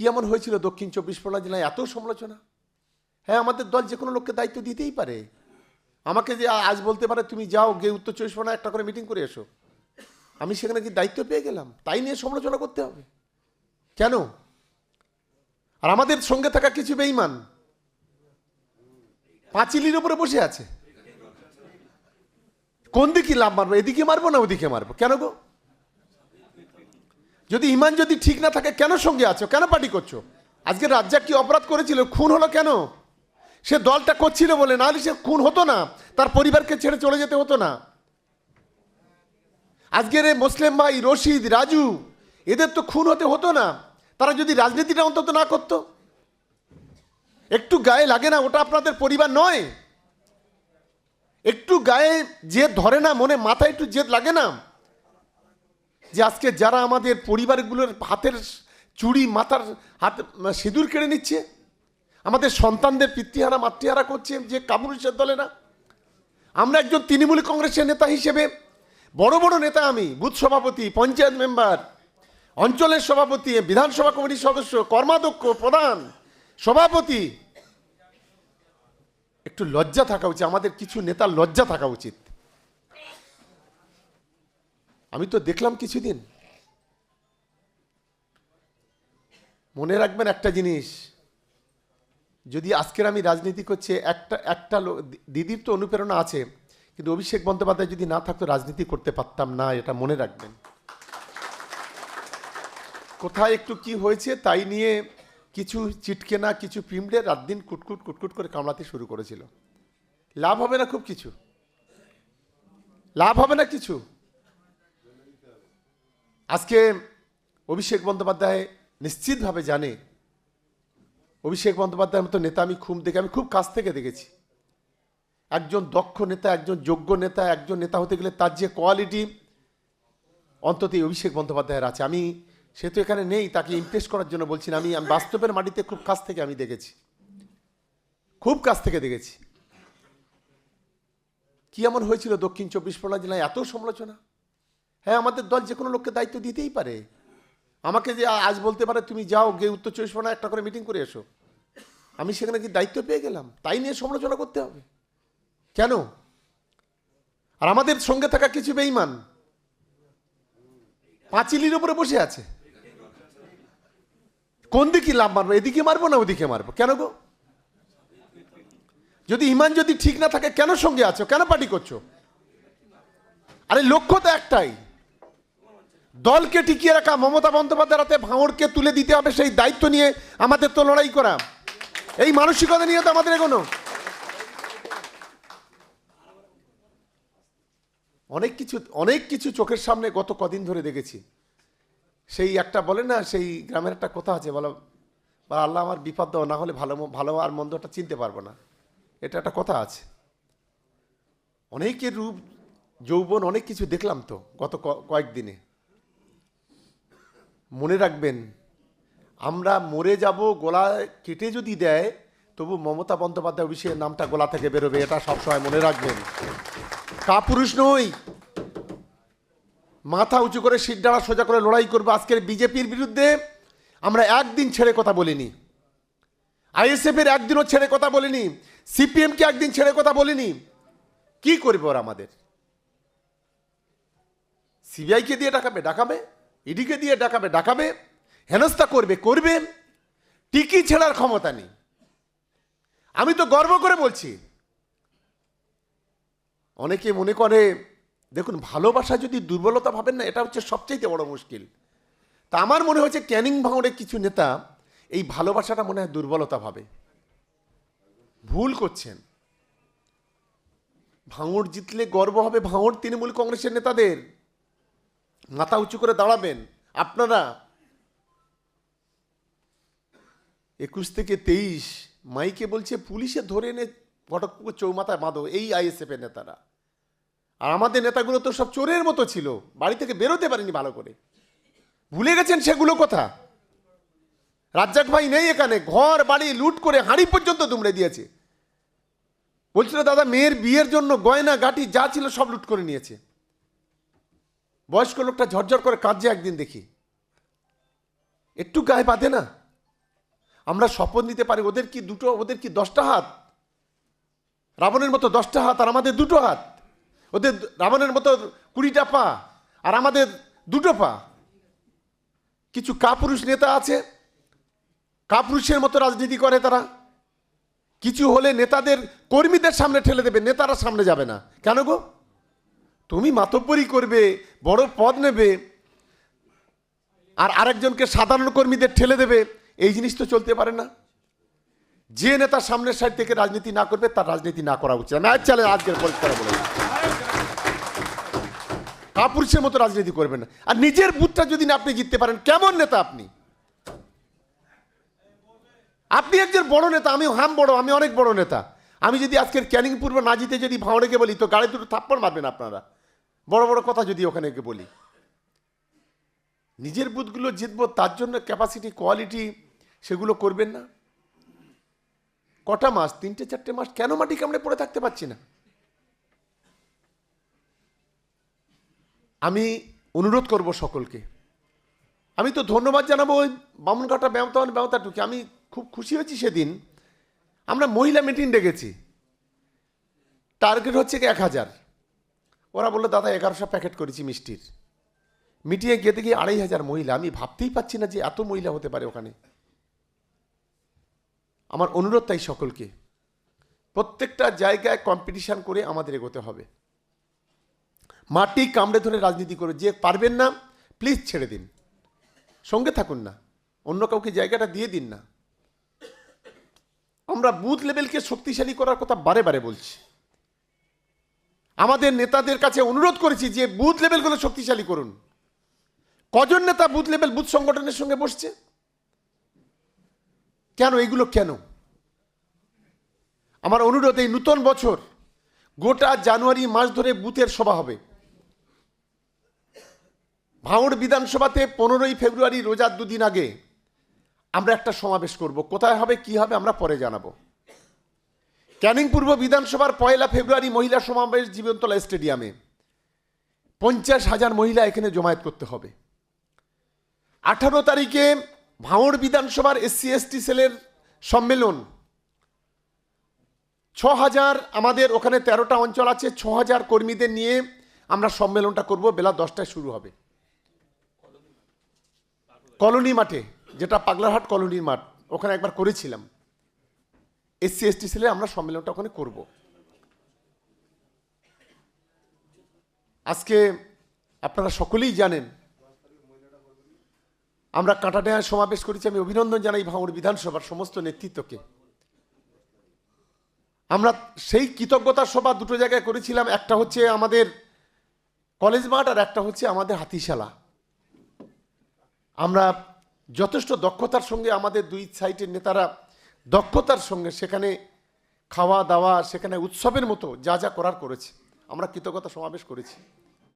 কি এমন হয়েছিল দক্ষিণ চব্বিশ পরগনা জেলায় এত সমালোচনা? হ্যাঁ আমাদের দল যে কোনো লোককে দায়িত্ব দিতেই পারে। আমাকে যে আজ বলতে পারে, তুমি যাও গিয়ে উত্তর চব্বিশ পরগনা একটা করে মিটিং করে এসো। আমি সেখানে কি দায়িত্ব পেয়ে গেলাম? তাই নিয়ে সমালোচনা করতে হবে। কেন? আর আমাদের সঙ্গে থাকা কিছু বেইমান পাঁচিলির উপরে বসে আছে। কোন দিকে লাভ মারবো? এদিকে মারবো না ওদিকে মারবো? কেন গো? যদি ইমান যদি ঠিক না থাকে, কেন সঙ্গে আছো? কেন পার্টি করছ? আজকে রাজ্জাক কি অপরাধ করেছিল? খুন হলো কেন? সে দলটা করছিল বলে নাহলে সে খুন হতো না। তার পরিবারকে ছেড়ে চলে যেতে হতো না। আজকের এই মুসলিম ভাই, রশিদ, রাজু, এদের তো খুন হতে হতো না। তারা যদি রাজনীতিটা অন্তত না করতো? একটু গায়ে লাগে না, ওটা আপনাদের পরিবার নয়। একটু গায়ে জেদ ধরে না, মনে মাথায় একটু জেদ লাগে না। যে আজকে যারা আমাদের পরিবারগুলোর হাতের চুড়ি, মাথার হাত সিঁদুর কেড়ে নিচ্ছে, আমাদের সন্তানদের পিতৃহারা, মাতৃহারা করছে যে কামরুষের দলে না। আমরা একজন তৃণমূল কংগ্রেসের নেতা হিসেবে, বড় বড় নেতা আমি, বুথ সভাপতি, পঞ্চায়েত মেম্বার, অঞ্চলের সভাপতি, বিধানসভা কমিটির সদস্য, কর্মাধ্যক্ষ, প্রধান, সভাপতি। একটু লজ্জা থাকা উচিত, আমাদের কিছু নেতার লজ্জা থাকা উচিত। আমি তো দেখলাম কিছুদিন। মনে রাখবেন একটা জিনিস, যদি আজকের আমি রাজনীতি করছি, একটা একটা দিদির তো অনুপ্রেরণা আছে, কিন্তু অভিষেক বন্দ্যোপাধ্যায় যদি না থাকতো, রাজনীতি করতে পারতাম না, এটা মনে রাখবেন। কোথায় একটু কি হয়েছে, তাই নিয়ে কিছু চিটকে না কিছু পিমড়ে রাত দিন কুটকুট কুটকুট করে কামড়াতে শুরু করেছিল। লাভ হবে না খুব কিছু। লাভ হবে না কিছু। আজকে অভিষেক বন্দ্যোপাধ্যায় নিশ্চিতভাবে জানে, অভিষেক বন্দ্যোপাধ্যায়ের মতো নেতা আমি খুব দেখে, আমি খুব কাছ থেকে দেখেছি। একজন দক্ষ নেতা, একজন যোগ্য নেতা, একজন নেতা হতে গেলে তার যে কোয়ালিটি অন্তত এই অভিষেক বন্দ্যোপাধ্যায়ের আছে। আমি, সে তো এখানে নেই, তাকে ইমপ্রেস করার জন্য বলছি না, আমি আমি বাস্তবের মাটিতে খুব কাছ থেকে আমি দেখেছি। খুব কাছ থেকে দেখেছি। কি এমন হয়েছিল দক্ষিণ চব্বিশ পরগনা জেলায়? এত সমালোচনা। হ্যাঁ আমাদের দল যে কোনো লোককে দায়িত্ব দিতেই পারে। আমাকে যে আজ বলতে পারে, তুমি যাও, গিয়ে উত্তর চব্বিশ পরগনা একটা করে মিটিং করে এসো। আমি সেখানে কি দায়িত্ব পেয়ে গেলাম? তাই নিয়ে সমালোচনা করতে হবে। কেন? আর আমাদের সঙ্গে থাকা কিছু বেইমান পাঁচিলির উপরে বসে আছে। কোন দিকে লাভ মারবো? এদিকে মারবো না ওদিকে মারবো? কেন গো? যদি ইমান যদি ঠিক না থাকে, কেন সঙ্গে আছো? কেন পার্টি করছ? আরে লক্ষ্য তো একটাই। দলকে টিকিয়ে রাখা মমতা বন্দ্যোপাধ্যায়ের হাতে ভাঙড়কে তুলে দিতে হবে, সেই দায়িত্ব নিয়ে আমাদের তো লড়াই করা। এই মানসিকতা নিয়ে তো আমাদের এগোনো। অনেক কিছু অনেক কিছু চোখের সামনে গত কদিন ধরে দেখেছি। সেই একটা বলে না, সেই গ্রামের একটা কথা আছে, বলো, বা আল্লাহ আমার বিপদ দাও, না হলে ভালো ভালো আর মন্দটা চিনতে পারব না। এটা একটা কথা আছে। অনেকের রূপ, যৌবন, অনেক কিছু দেখলাম তো গত কয়েকদিনে। মনে রাখবেন, আমরা মরে যাব, গলা কেটে যদি দেয়, তবু মমতা বন্দ্যোপাধ্যায় অভিষেকের নামটা গলা থেকে বেরোবে, এটা সবসময় মনে রাখবেন। কাপুরুষ নই। মাথা উঁচু করে সিদ্ধারা সোজা করে লড়াই করব আজকের বিজেপির বিরুদ্ধে, আমরা একদিন ছেড়ে কথা বলিনি। আইএসএফ এর একদিনও ছেড়ে কথা বলিনি সিপিএমকে একদিন ছেড়ে কথা বলিনি। কি করবে ওরা আমাদের? সিবিআইকে দিয়ে ডাকাবে? ডাকাবে? ইডিকে দিয়ে ডাকাবে ডাকাবে, হেনস্থা করবে করবে টিকি ছেড়ার ক্ষমতা নেই। আমি তো গর্ব করে বলছি, অনেকে মনে করে, দেখুন, ভালোবাসা যদি দুর্বলতা ভাবেন না, এটা হচ্ছে সবচাইতে বড় মুশকিল। তা আমার মনে হচ্ছে ক্যানিং ভাঙড়ের কিছু নেতা এই ভালোবাসাটা মনে হয় দুর্বলতা ভাবে। ভুল করছেন। ভাঙড় জিতলে গর্ব হবে ভাঙড় তৃণমূল কংগ্রেসের নেতাদের। মাথা উঁচু করে দাঁড়াবেন, আপনারা একুশ থেকে তেইশ, মাইকে বলছে, পুলিশে ধরে এনে ঘটকপুকুর চৌমাথায় বাঁধো। এই আইএসএফ এর নেতারা। আর আমাদের নেতাগুলো তো সব চোরের মতো ছিল, বাড়ি থেকে বেরোতে পারেনি ভালো করে। ভুলে গেছেন সেগুলো কথা? রাজ্জাক ভাই নেই এখানে, ঘর, বাড়ি লুট করে হাঁড়ি পর্যন্ত দুমড়ে দিয়েছে। বলছিল, দাদা, মেয়ের বিয়ের জন্য গয়না গাটি যা ছিল সব লুট করে নিয়েছে। বয়স্ক লোকটা ঝরঝর করে কাঁদছে একদিন দেখি। একটু গায়ে বাঁধে না? আমরা শপথ নিতে পারি, ওদের কি দুটো, ওদের কি দশটা হাত? রাবণের মতো দশটা হাত আর আমাদের দুটো হাত। ওদের রাবণের মতো কুড়িটা পা আর আমাদের দুটো পা। কিছু কাপুরুষ নেতা আছে, কাপুরুষের মতো রাজনীতি করে তারা। কিছু হলে নেতাদের কর্মীদের সামনে ঠেলে দেবে, নেতারা সামনে যাবে না। কেন গো? তুমি মাতব্বরি করবে, বড় পদ নেবে, আর আরেকজনকে সাধারণ কর্মীদের ঠেলে দেবে, এই জিনিস তো চলতে পারে না। যে নেতা সামনের সাইড থেকে রাজনীতি না করবে, তার রাজনীতি না করা উচিত। আমি আজ চালে আজকের পরিষ্কার বলে কাপুরুষের মতো রাজনীতি করবেন না। আর নিজের বুথটা যদি না আপনি জিততে পারেন, কেমন নেতা আপনি? আপনি একজন বড় নেতা, আমি হাম বড়, আমি অনেক বড় নেতা। আমি যদি আজকের ক্যানিং পূর্ব না জিতে যদি ভাঁড়েকে বলি, তো গাড়ি দুটো থাপ্পড় মারবেন আপনারা। বড় বড় কথা যদি ওখানে বলি। নিজের বুথগুলো জিতবো, তার জন্য ক্যাপাসিটি কোয়ালিটি সেগুলো করবেন না। কটা মাস, তিনটে, চারটে মাস, কেন মাটি কামড়ে পড়ে থাকতে পারছি না? আমি অনুরোধ করব সকলকে। আমি তো ধন্যবাদ জানাব ওই বামুনঘাটা ব্যবতান ব্যবতাটুকে আমি খুব খুশি হয়েছি সেদিন। আমরা মহিলা মিটিং ডেকেছি। টার্গেট হচ্ছে এক হাজার। ওরা বলল, দাদা, এগারোশো প্যাকেট করেছি মিষ্টির। মিটিয়ে গিয়ে গিয়ে আড়াই হাজার মহিলা। আমি ভাবতেই পাচ্ছি না যে এত মহিলা হতে পারে ওখানে। আমার অনুরোধ তাই সকলকে, প্রত্যেকটা জায়গায় কম্পিটিশান করে আমাদের এগোতে হবে। মাটি কামড়ে ধরে রাজনীতি করে, যে পারবেন না প্লিজ ছেড়ে দিন। সঙ্গে থাকুন না, অন্য কাউকে জায়গাটা দিয়ে দিন না। আমরা বুথ লেভেলকে শক্তিশালী করার কথা বারে বারে বলছি। আমাদের নেতাদের কাছে অনুরোধ করেছি যে বুথ লেভেলগুলো শক্তিশালী করুন। কজন নেতা বুথ লেভেল, বুথ সংগঠনের সঙ্গে বসছে? কেন এইগুলো কেন? আমার অনুরোধ, এই নূতন বছর গোটা জানুয়ারি মাস ধরে বুথের সভা হবে। ভাঙড় বিধানসভাতে পনেরোই ফেব্রুয়ারি রোজার দুদিন আগে আমরা একটা সমাবেশ করব। কোথায় হবে, কি হবে, আমরা পরে জানাব। ক্যানিং পূর্ব বিধানসভার পয়লা ফেব্রুয়ারি মহিলা সমাবেশ জীবনতলা স্টেডিয়ামে। পঞ্চাশ হাজার মহিলা এখানে জমায়েত করতে হবে। আঠারো তারিখে ভাঙড় বিধানসভার এসসি এসটি সেলের সম্মেলন। ছ হাজার আমাদের ওখানে তেরোটা অঞ্চল আছে, ছ হাজার কর্মীদের নিয়ে আমরা সম্মেলনটা করব, বেলা দশটায় শুরু হবে। কলোনি মাঠে, যেটা পাগলারহাট কলোনির মাঠ, ওখানে একবার করেছিলাম। এসসি এসটি সেলে আমরা সম্মেলনটা ওখানে করব। আজকে আপনারা সকলেই জানেন, আমরা কাঁটাডায় সমাবেশ করেছি, আমি অভিনন্দন জানাই ভাঙড় বিধানসভার সমস্ত নেতৃত্বকে। আমরা সেই কৃতজ্ঞতার সভা দুটো জায়গায় করেছিলাম, একটা হচ্ছে আমাদের কলেজ মাঠ আর একটা হচ্ছে আমাদের হাতিশালা। আমরা যথেষ্ট দক্ষতার সঙ্গে আমাদের দুই সাইটের নেতারা দক্ষতার সঙ্গে সেখানে খাওয়া দাওয়া, সেখানে উৎসবের মতো যা যা করার করেছে, আমরা কৃতজ্ঞতা সমাবেশ করেছি।